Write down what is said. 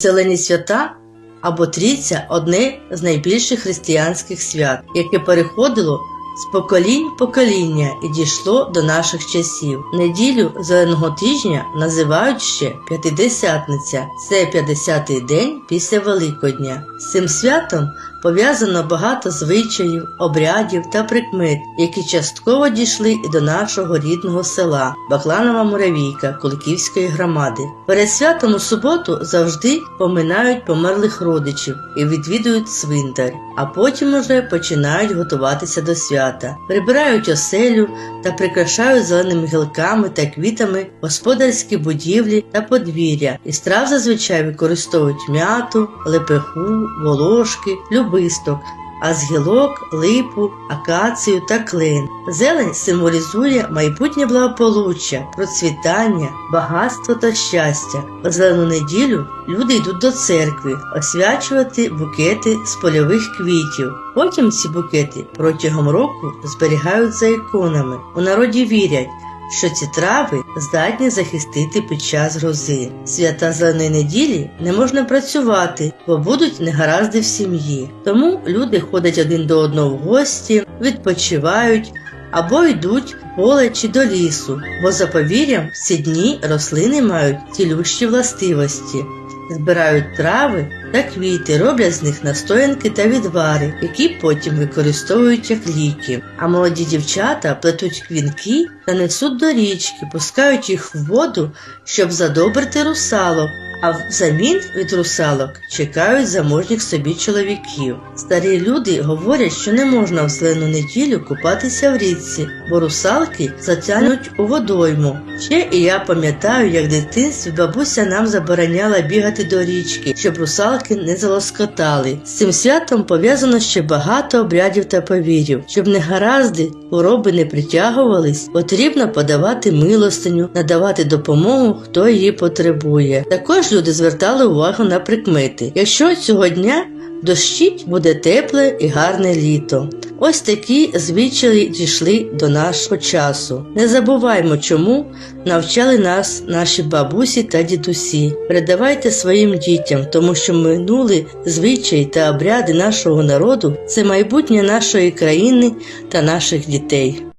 Зелені свята або трійця одне з найбільших християнських свят, яке переходило з поколінь покоління і дійшло до наших часів. Неділю зеленого тижня називають ще П'ятидесятниця. Це 50-й день після Великодня. З цим святом пов'язано багато звичаїв, обрядів та прикмет, які частково дійшли і до нашого рідного села Бакланова Муравійка Куликівської громади. Перед святом у суботу завжди поминають померлих родичів і відвідують цвинтар, а потім уже починають готуватися до свята, прибирають оселю та прикрашають зеленими гілками та квітами господарські будівлі та подвір'я. Із трав зазвичай використовують м'яту, лепеху, волошки, любисток, а з гілок, липу, акацію та клен. Зелень символізує майбутнє благополуччя, процвітання, багатство та щастя. У зелену неділю люди йдуть до церкви освячувати букети з польових квітів. Потім ці букети протягом року зберігають за іконами. У народі вірять. Що ці трави здатні захистити під час грози. Свята зеленої неділі не можна працювати, бо будуть негаразди в сім'ї. Тому люди ходять один до одного в гості, відпочивають або йдуть в поле чи до лісу, бо за повір'ям в ці дні рослини мають цілющі властивості. Збирають трави та квіти, роблять з них настоянки та відвари, які потім використовують як ліки. А молоді дівчата плетуть квінки та несуть до річки, пускають їх в воду, щоб задобрити русалок. А взамін від русалок чекають заможніх собі чоловіків. Старі люди говорять, що не можна в зелену неділю купатися в річці, бо русалки затягнуть у водойму. Ще і я пам'ятаю, як в дитинстві бабуся нам забороняла бігати до річки, щоб русалки не залоскотали. З цим святом пов'язано ще багато обрядів та повірів. Щоб негаразди, хвороби не притягувались, потрібно подавати милостиню, надавати допомогу, хто її потребує. Люди звертали увагу на прикмети. Якщо цього дня дощить, буде тепле і гарне літо. Ось такі звичаї дійшли до нашого часу. Не забуваймо, чому навчали нас наші бабусі та дідусі. Передавайте своїм дітям, тому що минули звичаї та обряди нашого народу це майбутнє нашої країни та наших дітей.